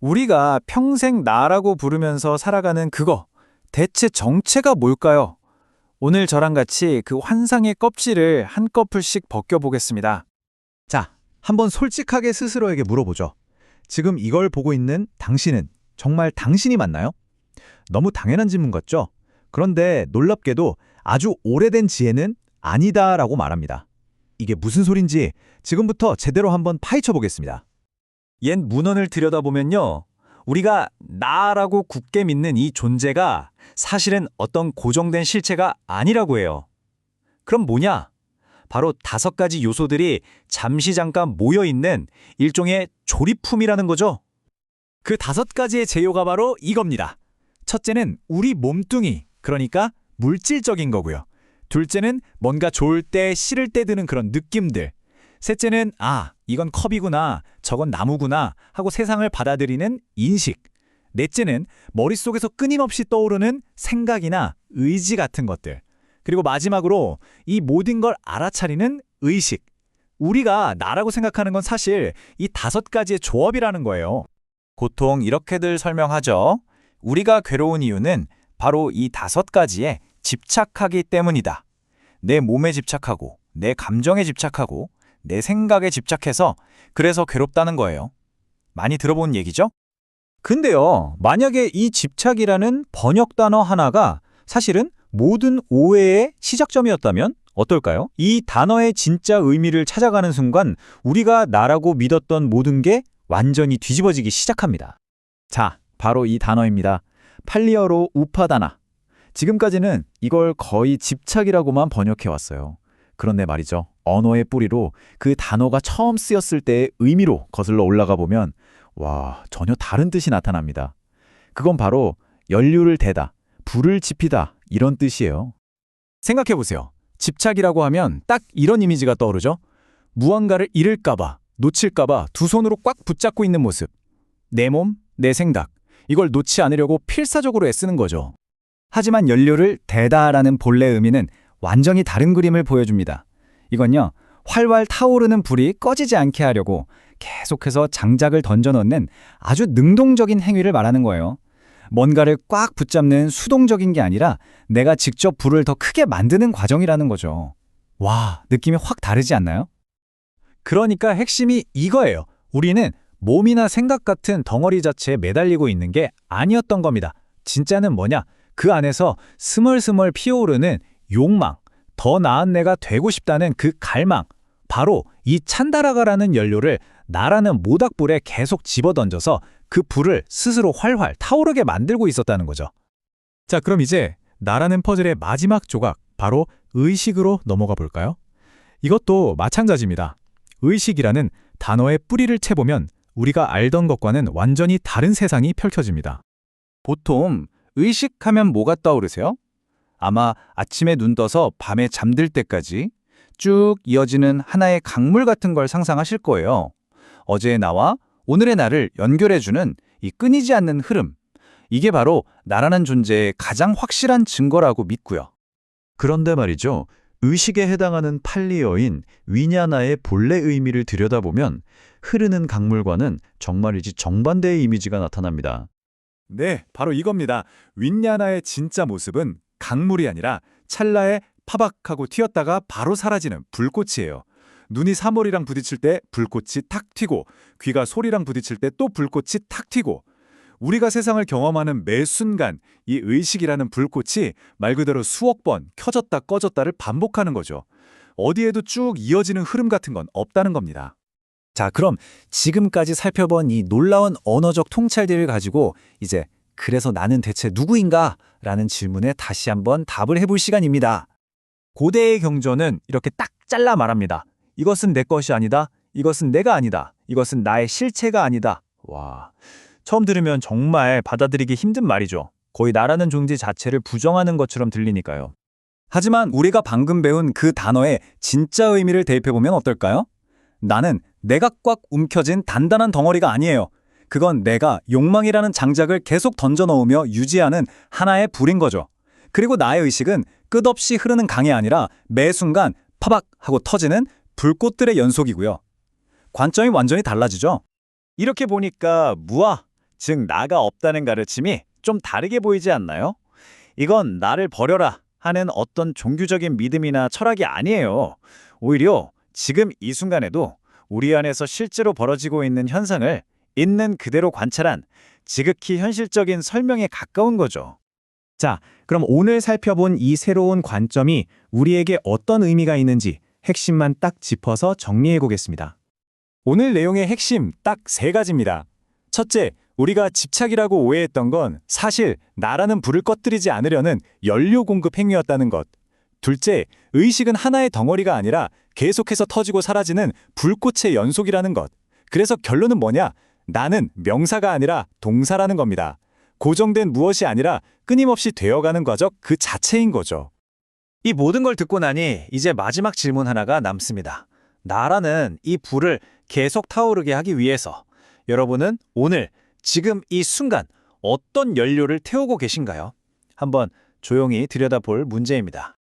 우리가 평생 나라고 부르면서 살아가는 그거, 대체 정체가 뭘까요? 오늘 저랑 같이 그 환상의 껍질을 한꺼풀씩 벗겨보겠습니다. 자, 한번 솔직하게 스스로에게 물어보죠. 지금 이걸 보고 있는 당신은 정말 당신이 맞나요? 너무 당연한 질문 같죠? 그런데 놀랍게도 아주 오래된 지혜는 아니다라고 말합니다. 이게 무슨 소린지 지금부터 제대로 한번 파헤쳐 보겠습니다. 옛 문헌을 들여다보면요. 우리가 나라고 굳게 믿는 이 존재가 사실은 어떤 고정된 실체가 아니라고 해요. 그럼 뭐냐? 바로 다섯 가지 요소들이 잠시 잠깐 모여 있는 일종의 조립품이라는 거죠. 그 다섯 가지의 재료가 바로 이겁니다. 첫째는 우리 몸뚱이, 그러니까 물질적인 거고요. 둘째는 뭔가 좋을 때 싫을 때 드는 그런 느낌들. 셋째는 아, 이건 컵이구나, 저건 나무구나 하고 세상을 받아들이는 인식. 넷째는 머릿속에서 끊임없이 떠오르는 생각이나 의지 같은 것들. 그리고 마지막으로 이 모든 걸 알아차리는 의식. 우리가 나라고 생각하는 건 사실 이 다섯 가지의 조합이라는 거예요. 보통 이렇게들 설명하죠. 우리가 괴로운 이유는 바로 이 다섯 가지에 집착하기 때문이다. 내 몸에 집착하고, 내 감정에 집착하고, 내 생각에 집착해서 그래서 괴롭다는 거예요. 많이 들어본 얘기죠? 근데요, 만약에 이 집착이라는 번역 단어 하나가 사실은 모든 오해의 시작점이었다면 어떨까요? 이 단어의 진짜 의미를 찾아가는 순간 우리가 나라고 믿었던 모든 게 완전히 뒤집어지기 시작합니다. 자, 바로 이 단어입니다. 팔리어로 우파다나. 지금까지는 이걸 거의 집착이라고만 번역해 왔어요. 그런데 말이죠. 언어의 뿌리로 그 단어가 처음 쓰였을 때의 의미로 거슬러 올라가 보면 와, 전혀 다른 뜻이 나타납니다. 그건 바로 연료를 대다, 불을 지피다 이런 뜻이에요. 생각해 보세요. 집착이라고 하면 딱 이런 이미지가 떠오르죠? 무언가를 잃을까봐, 놓칠까봐 두 손으로 꽉 붙잡고 있는 모습. 내 몸, 내 생각. 이걸 놓지 않으려고 필사적으로 애쓰는 거죠. 하지만 연료를 대다라는 본래 의미는 완전히 다른 그림을 보여줍니다. 이건요, 활활 타오르는 불이 꺼지지 않게 하려고 계속해서 장작을 던져넣는 아주 능동적인 행위를 말하는 거예요. 뭔가를 꽉 붙잡는 수동적인 게 아니라 내가 직접 불을 더 크게 만드는 과정이라는 거죠. 와, 느낌이 확 다르지 않나요? 그러니까 핵심이 이거예요. 우리는 몸이나 생각 같은 덩어리 자체에 매달리고 있는 게 아니었던 겁니다. 진짜는 뭐냐? 그 안에서 스멀스멀 피어오르는 욕망, 더 나은 내가 되고 싶다는 그 갈망, 바로 이 찬다라가라는 연료를 나라는 모닥불에 계속 집어던져서 그 불을 스스로 활활 타오르게 만들고 있었다는 거죠. 자, 그럼 이제 나라는 퍼즐의 마지막 조각, 바로 의식으로 넘어가 볼까요? 이것도 마찬가지입니다. 의식이라는 단어의 뿌리를 채보면 우리가 알던 것과는 완전히 다른 세상이 펼쳐집니다. 보통 의식하면 뭐가 떠오르세요? 아마 아침에 눈 떠서 밤에 잠들 때까지 쭉 이어지는 하나의 강물 같은 걸 상상하실 거예요. 어제의 나와 오늘의 나를 연결해주는 이 끊이지 않는 흐름. 이게 바로 나라는 존재의 가장 확실한 증거라고 믿고요. 그런데 말이죠. 의식에 해당하는 팔리어인 위냐나의 본래 의미를 들여다보면 흐르는 강물과는 정말이지 정반대의 이미지가 나타납니다. 네, 바로 이겁니다. 윈야나의 진짜 모습은 강물이 아니라 찰나에 파박하고 튀었다가 바로 사라지는 불꽃이에요. 눈이 사물이랑 부딪힐 때 불꽃이 탁 튀고 귀가 소리랑 부딪힐 때 또 불꽃이 탁 튀고 우리가 세상을 경험하는 매 순간 이 의식이라는 불꽃이 말 그대로 수억 번 켜졌다 꺼졌다를 반복하는 거죠. 어디에도 쭉 이어지는 흐름 같은 건 없다는 겁니다. 자, 그럼 지금까지 살펴본 이 놀라운 언어적 통찰들을 가지고 이제 그래서 나는 대체 누구인가? 라는 질문에 다시 한번 답을 해볼 시간입니다. 고대의 경전은 이렇게 딱 잘라 말합니다. 이것은 내 것이 아니다. 이것은 내가 아니다. 이것은 나의 실체가 아니다. 와. 처음 들으면 정말 받아들이기 힘든 말이죠. 거의 나라는 존재 자체를 부정하는 것처럼 들리니까요. 하지만 우리가 방금 배운 그 단어의 진짜 의미를 대입해보면 어떨까요? 나는 내가 꽉 움켜진 단단한 덩어리가 아니에요. 그건 내가 욕망이라는 장작을 계속 던져 넣으며 유지하는 하나의 불인 거죠. 그리고 나의 의식은 끝없이 흐르는 강이 아니라 매 순간 파박 하고 터지는 불꽃들의 연속이고요. 관점이 완전히 달라지죠. 이렇게 보니까 무아, 즉 나가 없다는 가르침이 좀 다르게 보이지 않나요? 이건 나를 버려라 하는 어떤 종교적인 믿음이나 철학이 아니에요. 오히려 지금 이 순간에도 우리 안에서 실제로 벌어지고 있는 현상을 있는 그대로 관찰한 지극히 현실적인 설명에 가까운 거죠. 자, 그럼 오늘 살펴본 이 새로운 관점이 우리에게 어떤 의미가 있는지 핵심만 딱 짚어서 정리해 보겠습니다. 오늘 내용의 핵심 딱 세 가지입니다. 첫째, 우리가 집착이라고 오해했던 건 사실 나라는 불을 꺼뜨리지 않으려는 연료 공급 행위였다는 것. 둘째, 의식은 하나의 덩어리가 아니라 계속해서 터지고 사라지는 불꽃의 연속이라는 것. 그래서 결론은 뭐냐? 나는 명사가 아니라 동사라는 겁니다. 고정된 무엇이 아니라 끊임없이 되어가는 과정 그 자체인 거죠. 이 모든 걸 듣고 나니 이제 마지막 질문 하나가 남습니다. 나라는 이 불을 계속 타오르게 하기 위해서 여러분은 오늘 지금 이 순간 어떤 연료를 태우고 계신가요? 한번 조용히 들여다볼 문제입니다.